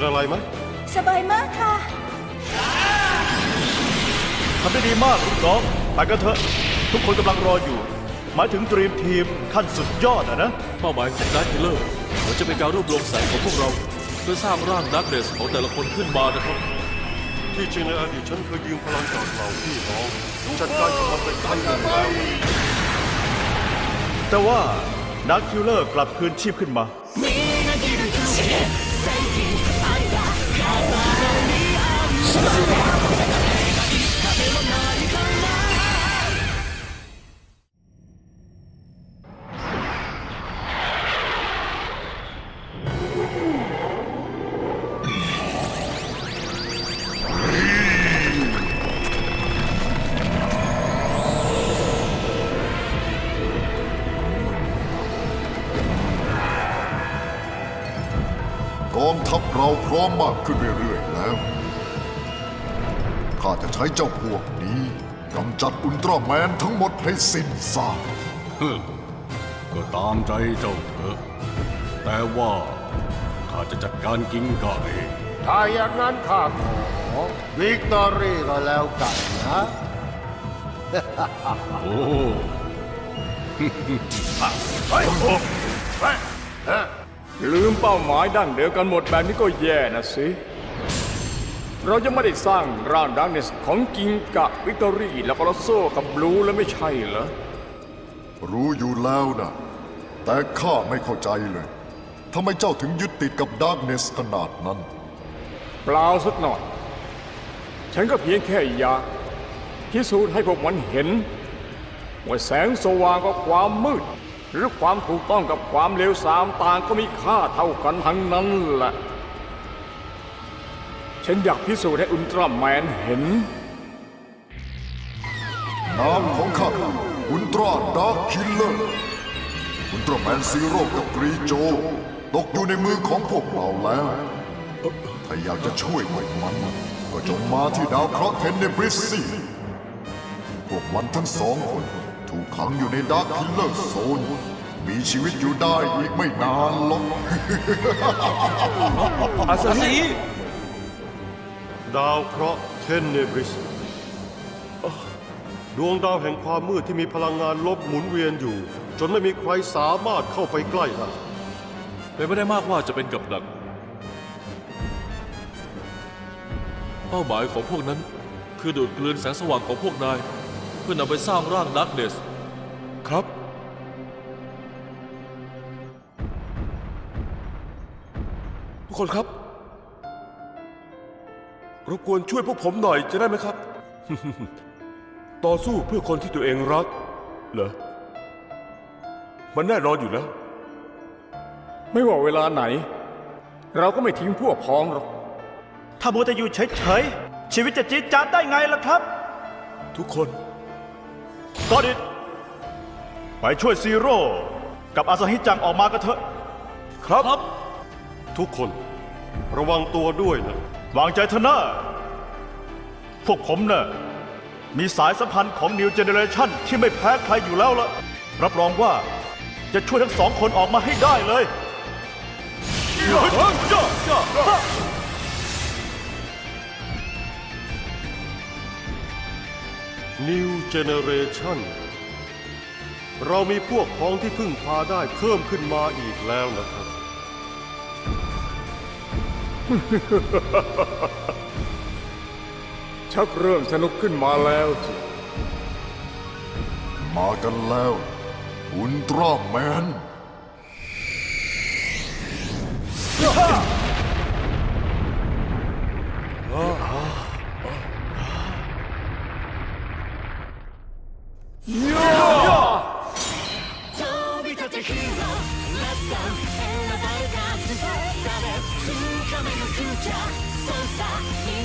เป็นอะไรไหมสบายมากค่ะ ทำได้ดีมากลูกน้องไปกันเถอะ ทุกคนกำลังรออยู่ หมายถึงดรีมทีมขั้นสุดยอดอะนะ เป้าหมายของดักคิลเลอร์มันจะเป็นการรวบรวมแสงของพวกเรา เพื่อสร้างร่างดักเดสของแต่ละคนขึ้นมานะครับ ที่จริงในอดีตฉันเคยยืมพลังจากเหล่าพี่น้องจัดการกับมันเป็นครั้งหนึ่งแล้วแต่ว่านักคิลเลอร์กลับคืนชีพขึ้นมาก องทัพเราพร้อมมากขึ้นเรื่อยๆแล้ว ข้าจะใช้เจ้าพวกนี้กำจัดอุลตร้าแมนทั้งหมดให้สิ้นซากก็ตามใจเจ้าเถอะ แต่ว่าข้าจะจัดการกิงกาเอง ถ้าอย่างนั้นข้าขอวิกตอรี่ก็แล้วกันนะ โอ้ ลืมเป้าหมายดั้งเดียวกันหมดแบบนี้ก็แย่นะสิ เรายังไม่ได้สร้างร่างดังเนสของกิงกะวิกตอรี่แล้วก็ลอโซกับบลูแล้วไม่ใช่เหรอ รู้อยู่แล้วนะ แต่ข้าไม่เข้าใจเลยทำไมเจ้าถึงยึดติดกับดาร์กเนสขนาดนั้น เปล่าสักหน่อย ฉันก็เพียงแค่อยากพิสูจน์ให้พวกมันเห็น ว่าแสงสว่างกับความมืด หรือความถูกต้องกับความเลวทรามต่างก็มีค่าเท่ากันทั้งนั้นแหละ ฉันอยากพิสูจน์ให้อุลตร้าแมนเห็น นามของข้าอุลตร้าดาร์คคิลเลอร์อุลตร้าแมนซีโร่กับกรีโจ ตกอยู่ในมือของพวกเราแล้ว ถ้าอยากจะช่วยพวกมัน ก็จงมาที่ดาวเคราะห์เทนเนบริสซี่พวกมันทั้งสองคน ถูกขังอยู่ในดาร์คคิลเลอร์โซน มีชีวิตอยู่ได้อีกไม่นานหรอก อาซาซีดาวเคราะห์เทนเนบริสดวงดาวแห่งความมืดที่มีพลังงานลบหมุนเวียนอยู่ จนไม่มีใครสามารถเข้าไปใกล้ได้เป็นไม่ได้มากว่าจะเป็นกับดัก เป้าหมายของพวกนั้น คือดูดกลืนแสงสว่างของพวกนายเพื่อนำไปสร้างร่างดักเดสครับ ทุกคนครับ รบกวนช่วยพวกผมหน่อยจะได้ไหมครับ ต่อสู้เพื่อคนที่ตัวเองรัก เหรอ มันแน่นอนอยู่แล้ว ไม่ว่าเวลาไหน เราก็ไม่ทิ้งพวกพ้องหรอก ถ้ามัวแต่อยู่เฉยๆ ชีวิตจะจี๊ดจ๊าดได้ไงล่ะครับ ทุกคน ตอนนี้ไปช่วยซีโร่กับอาซาฮิจังออกมากันเถอะ ครับ ทุกคนระวังตัวด้วยนะ วางใจเถอะนะพวกผมเน่ะมีสายสัมพันธ์ของ New Generation ที่ไม่แพ้ใครอยู่แล้วละรับรองว่าจะช่วยทั้งสองคนออกมาให้ได้เลย New Generation เรามีพวกพ้องที่พึ่งพาได้เพิ่มขึ้นมาอีกแล้วนะครับ ชักเริ่มสนุกขึ้นมาแล้วสิมากันแล้วอุลตร้าแมนโキャそうさ